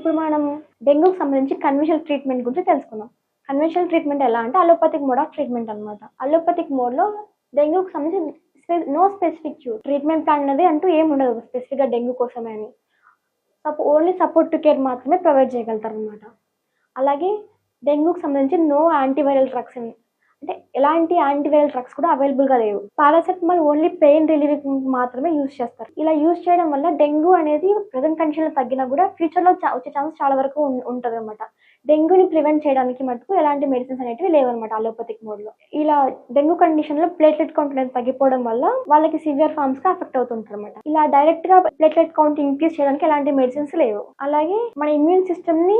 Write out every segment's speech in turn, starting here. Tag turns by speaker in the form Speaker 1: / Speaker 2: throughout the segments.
Speaker 1: ఇప్పుడు మనం డెంగ్యూకి సంబంధించి కన్వెన్షనల్ ట్రీట్మెంట్ గురించి తెలుసుకుందాం. కన్వెన్షనల్ ట్రీట్మెంట్ ఎలా అంటే అలోపతిక్ మోడ్ ఆఫ్ ట్రీట్మెంట్ అనమాట అలోపతిక్ మోడ్లో డెంగ్యూకి సంబంధించి no specific cure treatment plan అనేది అంటూ ఏమి ఉండదు. స్పెసిఫిక్గా డెంగ్యూ కోసమే అని. సపో ఓన్లీ సపోర్ట్ కేర్ మాత్రమే ప్రొవైడ్ చేయగలుగుతారు అనమాట అలాగే డెంగ్యూకి సంబంధించి నో యాంటీవైరల్ డ్రగ్స్ అంటే ఎలాంటి యాంటీవైరల్ డ్రగ్స్ కూడా అవైలబుల్గా లేవు. పారాసెటమాల్ ఓన్లీ పెయిన్ రిలీఫ్ మాత్రమే యూజ్ చేస్తారు. ఇలా యూజ్ చేయడం వల్ల డెంగ్యూ అనేది ప్రజెంట్ కండిషన్లో తగ్గినా కూడా ఫ్యూచర్లో వచ్చే ఛాన్స్ చాలా వరకు ఉంటుంది అనమాట డెంగ్యూని ప్రివెంట్ చేయడానికి మటుకు ఎలాంటి మెడిసిన్స్ అనేటివి లేవన్నమాట అలోపతిక్ మోడ్లో ఇలా డెంగ్యూ కండిషన్లో ప్లేట్లెట్ కౌంట్ అనేది తగ్గిపోవడం వల్ల వాళ్ళకి సివియర్ ఫార్మ్స్గా అఫెక్ట్ అవుతుంటారనమాట ఇలా డైరెక్ట్గా ప్లేట్లెట్ కౌంట్ ఇంక్రీజ్ చేయడానికి ఎలాంటి మెడిసిన్స్ లేవు. అలాగే మన ఇమ్యూన్ సిస్టమ్ని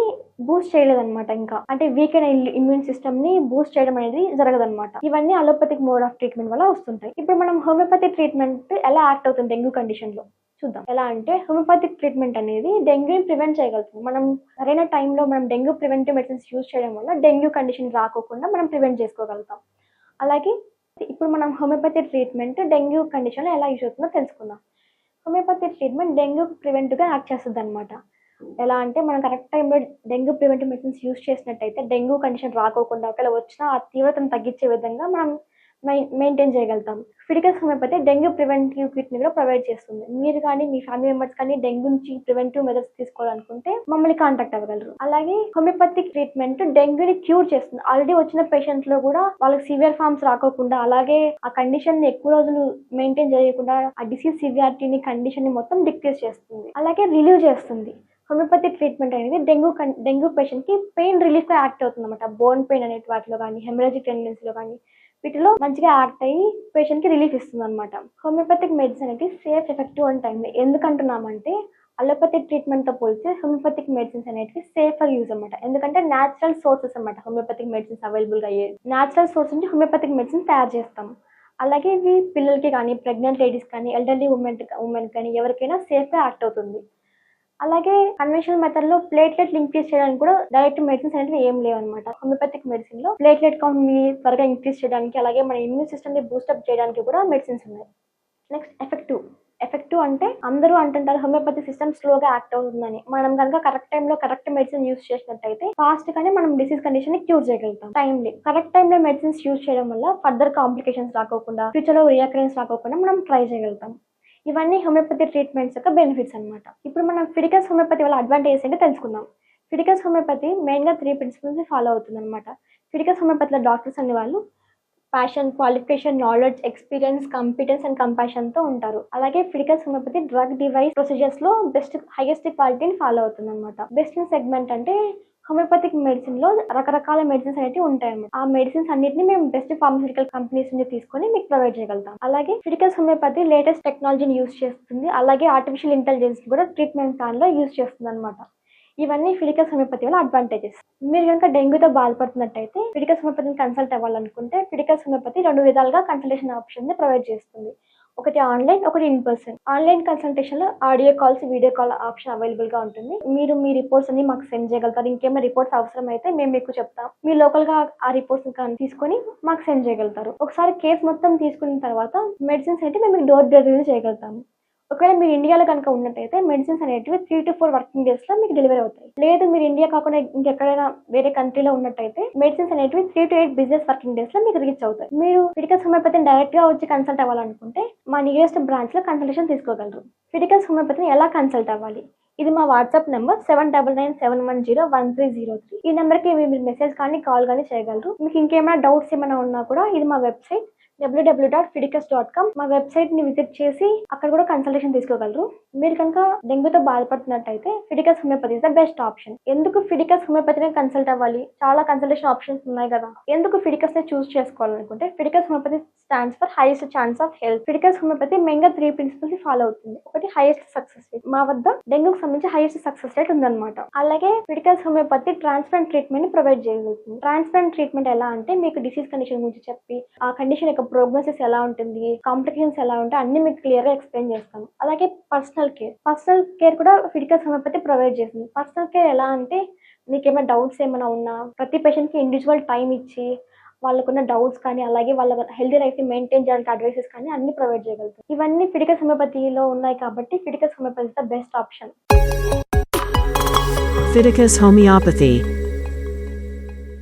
Speaker 1: బూస్ట్ చేయలేదన్నమాట ఇంకా. అంటే వీక్ అయిన ఇమ్యూన్ సిస్టమ్ని బూస్ట్ చేయడం అనేది జరగదనమాట ఇవన్నీ అలోపతిక్ మోడ్ ఆఫ్ ట్రీట్మెంట్ వల్ల వస్తుంటాయి. ఇప్పుడు మనం హోమియోపతి ట్రీట్మెంట్ ఎలా యాక్ట్ అవుతుంది డెంగ్యూ కండిషన్లో? చూద్దాం. ఎలా అంటే హోమియోపతిక్ ట్రీట్మెంట్ అనేది డెంగ్యూని ప్రివెంట్ చేయగలుగుతుంది. మనం సరైన టైంలో మనం డెంగ్యూ ప్రివెంటివ్ మెడిసిన్స్ యూజ్ చేయడం వల్ల డెంగ్యూ కండిషన్ రాకోకుండా మనం ప్రివెంట్ చేసుకోగలుగుతాం. అలాగే ఇప్పుడు మనం హోమియోపతి ట్రీట్మెంట్ డెంగ్యూ కండిషన్లో ఎలా యూజ్ అవుతుందో తెలుసుకుందాం. హోమియోపతి ట్రీట్మెంట్ డెంగ్యూ ప్రివెంట్గా యాక్ట్ చేస్తుంది అనమాట ఎలా అంటే మనం కరెక్ట్ టైంలో డెంగ్యూ ప్రివెంటివ్ మెడిసిన్స్ యూజ్ చేసినట్టయితే డెంగ్యూ కండిషన్ రాకోకుండా ఒకవేళ వచ్చినా ఆ తీవ్రతను తగ్గించే విధంగా మనం మెయింటైన్ చేయగలుగుతాం. ఫిడికస్ హోమియోపతి డెంగ్యూ ప్రివెంటివ్ కిట్ని కూడా ప్రొవైడ్ చేస్తుంది. మీరు కానీ మీ ఫ్యామిలీ మెంబర్స్ కానీ డెంగ్యూ నుంచి ప్రివెంటివ్ మెజర్స్ తీసుకోవాలనుకుంటే మమ్మల్ని కాంటాక్ట్ అవ్వగలరు. అలాగే హోమియోపతిక్ ట్రీట్మెంట్ డెంగ్యూని క్యూర్ చేస్తుంది. ఆల్రెడీ వచ్చిన పేషెంట్స్లో కూడా వాళ్ళకి సివియర్ ఫార్మ్స్ రాకోకుండా అలాగే ఆ కండిషన్ ఎక్కువ రోజులు మెయింటైన్ చేయకుండా ఆ డిసీజ్ సివియారిటీని కండిషన్ని మొత్తం డిక్రీజ్ చేస్తుంది. అలాగే రిలీవ్ చేస్తుంది. హోమియోపతి ట్రీట్మెంట్ అనేది డెంగ్యూ డెంగ్యూ పేషెంట్కి పెయిన్ రిలీఫ్గా యాక్ట్ అవుతుంది అనమాట బోన్ పెయిన్ అనే వాటిలో కానీ హెమరాజిక్ టెండెన్సీలో కానీ వీటిలో మంచిగా యాక్ట్ అయ్యి పేషెంట్కి రిలీఫ్ ఇస్తుంది అనమాట హోమియోపతిక్ మెడిసిన్ అనేది సేఫ్ ఎఫెక్టివ్ అండ్ ఎందుకంటున్నామంటే అలోపతిక్ ట్రీట్మెంట్తో పోలిస్తే హోమియోపతిక్ మెడిసిన్స్ అనేటివి సేఫర్ యూజ్ అనమాట ఎందుకంటే న్యాచురల్ సోర్సెస్ అనమాట హోమియోపతిక్ మెడిసిన్స్ అవైలబుల్గా అయ్యేది న్యాచురల్ సోర్స్ నుంచి హోమియోపతిక్ మెడిసిన్స్ తయారు చేస్తాం. అలాగే ఇవి పిల్లలకి కానీ ప్రెగ్నెంట్ లేడీస్ కానీ ఎల్డర్లీ ఉమెన్ ఉమెన్ కానీ ఎవరికైనా సేఫ్గా యాక్ట్ అవుతుంది. అలాగే కన్వెన్షనల్ మెథడ్లో ప్లేట్లెట్ ఇంక్రీజ్ చేయడానికి కూడా డైరెక్ట్ మెడిసిన్స్ అనేవి ఏం లేవు అనమాట హోమియోపతిక్ మెడిసిన్లో ప్లేట్లెట్ కౌంట్ని త్వరగా ఇంక్రీజ్ చేయడానికి అలాగే మన ఇమ్యూన్ సిస్టమ్ని బూస్టప్ చేయడానికి కూడా మెడిసిన్స్ ఉన్నాయి. నెక్స్ట్ ఎఫెక్టివ్ ఎఫెక్టివ్ అంటే అందరూ అంటుంటారు హోమియోపతి సిస్టమ్ స్లోగా యాక్ట్ అవుతుందని. మనం కనుక కరెక్ట్ టైంలో కరెక్ట్ మెడిసిన్ యూస్ చేసినట్టయితే ఫాస్ట్ గానే మనం డిసీజ్ కండిషన్ని క్యూర్ చేయగలుగుతాం. టైంలీ కరెక్ట్ టైంలో మెడిసిన్స్ యూస్ చేయడం వల్ల ఫర్దర్ కాంప్లికేషన్స్ రాకోకుండా ఫ్యూచర్లో రియాకరెన్స్ రాకోకుండా మనం ట్రై చేయగలుగుతాం. ఇవన్నీ హోమియోపతి ట్రీట్మెంట్స్ యొక్క బెనిఫిట్స్ అనమాట ఇప్పుడు మనం ఫిడికస్ హోమియోపతి వల్ల అడ్వాంటేజెస్ ఏంటో తెలుసుకుందాం. ఫిడికస్ హోమియోపతి మెయిన్గా త్రీ ప్రిన్సిపల్స్ ఫాలో అవుతుంది అనమాట ఫిడికస్ హోమియోపతిలో డాక్టర్స్ అనే వాళ్ళు passion qualification knowledge experience competence and కంపాషన్తో ఉంటారు. అలాగే ఫిడికస్ హోమియోపతి డ్రగ్ డివైస్ ప్రొసీజర్స్లో బెస్ట్ హైయెస్ట్ క్వాలిటీని ఫాలో అవుతుంది అనమాట బెస్ట్ ఇన్ సెగ్మెంట్ అంటే హోమియోపతిక్ మెడిసిన్లో రకరకాల మెడిసిన్స్ అనేవి ఉంటాయి ఆ మెడిసిన్స్ అన్నిటిని మేము బెస్ట్ ఫార్మసిటికల్ కంపెనీస్ నుంచి తీసుకొని మీకు ప్రొవైడ్ చేయగలుగుతాం. అలాగే ఫిడికస్ హోమియోపతి లేటెస్ట్ టెక్నాలజీని యూస్ చేస్తుంది. అలాగే ఆర్టిఫిషియల్ ఇంటెలిజెన్స్ కూడా ట్రీట్మెంట్ ప్లాన్లో యూస్ చేస్తుంది అనమాట ఇవన్నీ ఫిడికస్ హోమియోపతి వల్ల అడ్వాంటేజెస్. మీరు కనుక డెంగ్యూతో బాధపడుతున్నట్టయితే ఫిడికస్ హోమియోపతిని కన్సల్ట్ అవ్వాలనుకుంటే ఫిడికల్స్ హోమియోపతి రెండు విధాలుగా కన్సల్టేషన్ ఆప్షన్ని ప్రొవైడ్ చేస్తుంది. ఒకటి ఆన్లైన్ ఒకటి in person. Online కన్సల్టేషన్లో audio calls video call option అవైలబుల్గా ఉంటుంది. మీరు మీ రిపోర్ట్స్ అన్ని మాకు సెండ్ చేయగలుగుతారు. ఇంకేమైనా రిపోర్ట్స్ అవసరం అయితే మేము మీకు చెప్తాం. మీ లోకల్గా ఆ రిపోర్ట్స్ తీసుకొని మాకు సెండ్ చేయగలుగుతారు. ఒకసారి కేసు మొత్తం తీసుకున్న తర్వాత మెడిసిన్స్ అయితే మేము డోర్ డెలివరీ చేయగలుగుతాము. ఒకవేళ మీరు ఇండియాలో కనుక ఉన్నట్టయితే మెడిసిన్స్ అనేటివి త్రీ టు ఫోర్ వర్కింగ్ డేస్లో మీకు డెలివరీ అవుతాయి. లేదు మీరు ఇండియా కాకుండా ఇంకెక్కడైనా వేరే కంట్రీలో ఉన్నట్టయితే మెడిసిన్స్ అనేటివి three to eight business working డేస్లో మీకు రీచ్ అవుతాయి. మీరు ఫిటికల్స్ హోమియోపతిని డైరెక్ట్గా వచ్చి కన్సల్ట్ అవ్వాలనుకుంటే మా నియరెస్ట్ బ్రాంచ్లో కన్సల్టేషన్ తీసుకోగలరు. ఫిటికల్స్ హోమియోపతిని ఎలా కన్సల్ట్ అవ్వాలి? ఇది మా WhatsApp number seven double nine seven one zero one three zero three. ఈ నెంబర్కి మీరు మెసేజ్ కానీ కాల్ కానీ చేయగలరు. మీకు ఇంకేమైనా డౌట్స్ ఏమైనా ఉన్నా కూడా ఇది మా website WWW dot Fidicus dot com మా వెబ్సైట్ని విజిట్ చేసి అక్కడ కూడా కన్సల్టేషన్ తీసుకోగలరు. మీరు కనుక డెంగ్యూతో బాధపడుతున్నట్టయితే Fidicus homeopathy is the best option ఎందుకు ఫిడికస్ హోమియోపతిని కన్సల్ట్ అవ్వాలి? చాలా కన్సల్టేషన్ ఆప్షన్స్ ఉన్నాయి కదా. ఎందుకు ఫిడికస్ని చూస్ చేసుకోవాలనుకుంటే Fidicus homeopathy stands for highest chance of health Fidicus homeopathy మెయిన్గా త్రీ ప్రిన్సిపల్స్ ఫాలో అవుతుంది. ఒకటి హైయెస్ట్ సక్సెస్ రేట్ మా వద్ద డెంగ్యూకి సంబంధించి హైయెస్ట్ సక్సెస్ రేట్ ఉందన్నమాట. అలాగే మెడికల్స్ హోమియోపతి ట్రాన్స్ప్లాంట్ ట్రీట్మెంట్ని ప్రొవైడ్ చేయగలుగుతుంది. ట్రాన్స్ప్లాంట్ ట్రీట్మెంట్ ఎలా అంటే మీకు డిసీజ్ కండిషన్ గురించి చెప్పి ఆ కండిషన్ యొక్క ప్రోగ్నోసిస్ ఎలా ఉంటుంది కాంప్లికేషన్స్ ఎలా ఉంటాయి అన్ని మీకు క్లియర్గా ఎక్స్ప్లెయిన్ చేస్తాను. అలాగే పర్సనల్ కేర్ పర్సనల్ కేర్ కూడా ఫిడికస్ హోమియోపతి ప్రొవైడ్ చేస్తుంది. పర్సనల్ కేర్ ఎలా అంటే మీకు ఏమైనా డౌట్స్ ఏమైనా ఉన్నా ప్రతి పేషెంట్కి ఇండివిజువల్ టైం ఇచ్చి వాళ్ళకున్న డౌట్స్ కానీ అలాగే వాళ్ళ హెల్దీ లైఫ్ని మెయింటైన్ చేయడానికి అడ్వైసెస్ కానీ అన్ని ప్రొవైడ్ చేయగలుగుతాం ఇవన్నీ ఫిడికస్ హోమియోపతిలో ఉన్నాయి కాబట్టి Fidicus homeopathy the best option
Speaker 2: Fidicus homeopathy